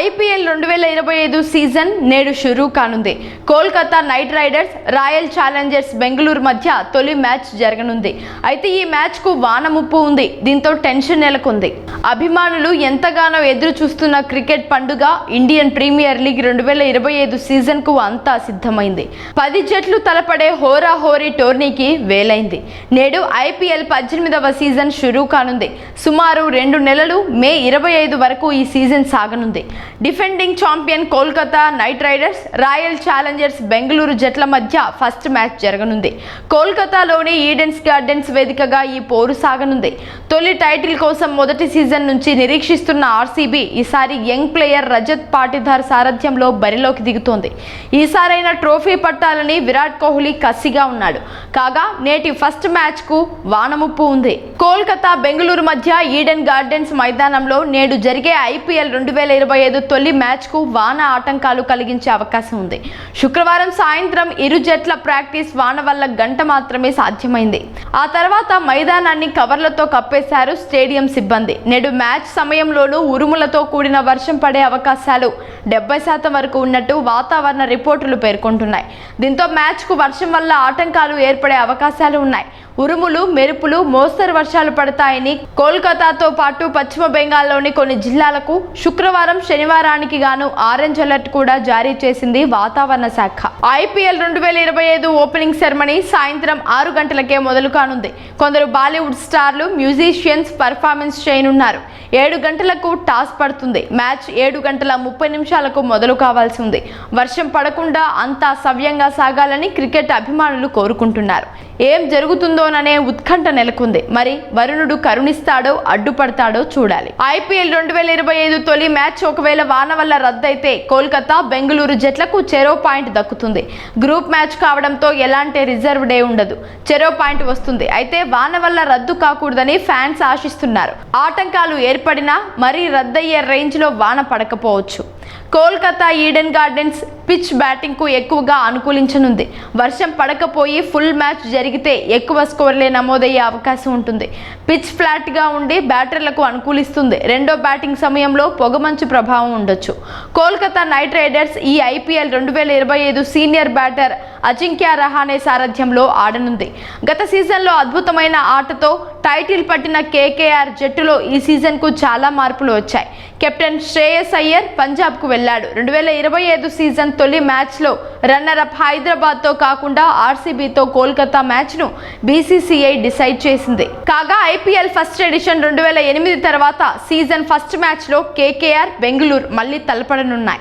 IPL రెండు వేల ఇరవై ఐదు సీజన్ నేడు షురూ కానుంది. Kolkata knight riders royal challengers Bengaluru మధ్య తొలి మ్యాచ్ జరగనుంది. అయితే ఈ మ్యాచ్కు వాన ముప్పు ఉంది. దీంతో టెన్షన్ నెలకొంది. అభిమానులు ఎంతగానో ఎదురు చూస్తున్న క్రికెట్ పండుగ ఇండియన్ ప్రీమియర్ లీగ్ రెండు వేల ఇరవై ఐదు సీజన్కు అంతా సిద్ధమైంది. పది జట్లు తలపడే హోరా హోరీ టోర్నీకి వేలైంది. నేడు ఐపీఎల్ పద్దెనిమిదవ సీజన్ షురూ కానుంది. సుమారు రెండు నెలలు మే ఇరవై ఐదు వరకు ఈ season సాగనుంది. Defending champion Kolkata knight riders royal challengers Bengaluru జట్ల మధ్య ఫస్ట్ మ్యాచ్ జరగనుంది. కోల్కతాలోని ఈడెన్స్ గార్డెన్స్ వేదికగా ఈ పోరు సాగనుంది. తొలి టైటిల్ కోసం మొదటి సీజన్ నుంచి నిరీక్షిస్తున్న ఆర్సీబీ ఈసారి యంగ్ ప్లేయర్ రజత్ పాటిదార్ సారథ్యంలో బరిలోకి దిగుతోంది. ఈసారైన ట్రోఫీ పట్టాలని విరాట్ కోహ్లీ కసిగా ఉన్నాడు. కాగా నేటి ఫస్ట్ మ్యాచ్కు వానముప్పు ఉంది. కోల్కతా బెంగళూరు మధ్య ఈడెన్ గార్డెన్స్ మైదానంలో నేడు జరిగే ఐపీఎల్ రెండు వేల ఇరవై లేదు తొలి మ్యాచ్కు వాన ఆటంకాలు కలిగించే అవకాశం ఉంది. శుక్రవారం సాయంత్రం ఇరు జట్ల ప్రాక్టీస్ వాన వల్ల గంట మాత్రమే సాధ్యమైంది. ఆ తర్వాత మైదానాన్ని కవర్లతో కప్పేశారు స్టేడియం సిబ్బంది. నేడు మ్యాచ్ సమయంలోనూ ఉరుములతో కూడిన వర్షం పడే అవకాశాలు డెబ్బై శాతం వరకు ఉన్నట్టు వాతావరణ రిపోర్టులు పేర్కొంటున్నాయి. దీంతో మ్యాచ్కు వర్షం వల్ల ఆటంకాలు ఏర్పడే అవకాశాలు ఉన్నాయి. ఉరుములు మెరుపులు మోస్తరు వర్షాలు పడతాయని కోల్కతాతో పాటు పశ్చిమ బెంగాల్లోని కొన్ని జిల్లాలకు శుక్రవారం శనివారానికి గాను ఆరెంజ్ అలర్ట్ కూడా జారీ చేసింది వాతావరణ శాఖ. ఐపీఎల్ రెండు వేల ఇరవై ఐదు ఓపెనింగ్ సెరమనీ సాయంత్రం ఆరు గంటలకే మొదలు కానుంది. కొందరు బాలీవుడ్ స్టార్లు మ్యూజిషియన్స్ పర్ఫార్మెన్స్ చేయనున్నారు. ఏడు గంటలకు టాస్ పడుతుంది. మ్యాచ్ ఏడు గంటల ముప్పై నిమిషాలకు మొదలు కావాల్సి ఉంది. వర్షం పడకుండా అంతా సవ్యంగా సాగాలని క్రికెట్ అభిమానులు కోరుకుంటున్నారు. ఏం జరుగుతుందో జరుగుతుందోననే ఉత్కంఠ నెలకొంది. మరి వరుణుడు కరుణిస్తాడో అడ్డుపడతాడో చూడాలి. ఐపీఎల్ రెండు వేల ఇరవై ఐదు తొలి మ్యాచ్ ఒకవేళ వాన వల్ల రద్దయితే కోల్కతా బెంగళూరు జట్లకు చెరో పాయింట్ దక్కుతుంది. గ్రూప్ మ్యాచ్ కావడంతో ఎలాంటి రిజర్వ్ డే ఉండదు. చెరో పాయింట్ వస్తుంది. అయితే వాన వల్ల రద్దు కాకూడదని ఫ్యాన్స్ ఆశిస్తున్నారు. ఆటంకాలు ఏర్పడినా మరీ రద్దయ్యే రేంజ్లో వాన పడకపోవచ్చు. కోల్కతా ఈడెన్ గార్డెన్స్ పిచ్ బ్యాటింగ్కు ఎక్కువగా అనుకూలించనుంది. వర్షం పడకపోయి ఫుల్ మ్యాచ్ జరిగితే ఎక్కువ స్కోర్లే నమోదయ్యే అవకాశం ఉంటుంది. పిచ్ ఫ్లాట్గా ఉండి బ్యాటర్లకు అనుకూలిస్తుంది. రెండో బ్యాటింగ్ సమయంలో పొగమంచు ప్రభావం ఉండొచ్చు. కోల్కతా నైట్ రైడర్స్ ఈ ఐపీఎల్ రెండు వేల ఇరవై ఐదు సీనియర్ బ్యాటర్ అజింక్య రహానే సారథ్యంలో ఆడనుంది. గత సీజన్లో అద్భుతమైన ఆటతో టైటిల్ పట్టిన కేకేఆర్ జట్టులో ఈ సీజన్కు చాలా మార్పులు వచ్చాయి. కెప్టెన్ శ్రేయస్ అయ్యర్ పంజాబ్కు వెళ్ళాడు. రెండు వేల ఇరవై ఐదు సీజన్ తొలి మ్యాచ్లో రన్నర్ అప్ హైదరాబాద్తో కాకుండా ఆర్సీబీతో కోల్కతా మ్యాచ్ను బీసీసీఐ డిసైడ్ చేసింది. కాగా ఐపీఎల్ ఫస్ట్ ఎడిషన్ రెండు వేల ఎనిమిది తర్వాత సీజన్ ఫస్ట్ మ్యాచ్లో కేకేఆర్ బెంగళూరు మళ్ళీ తలపడనున్నాయి.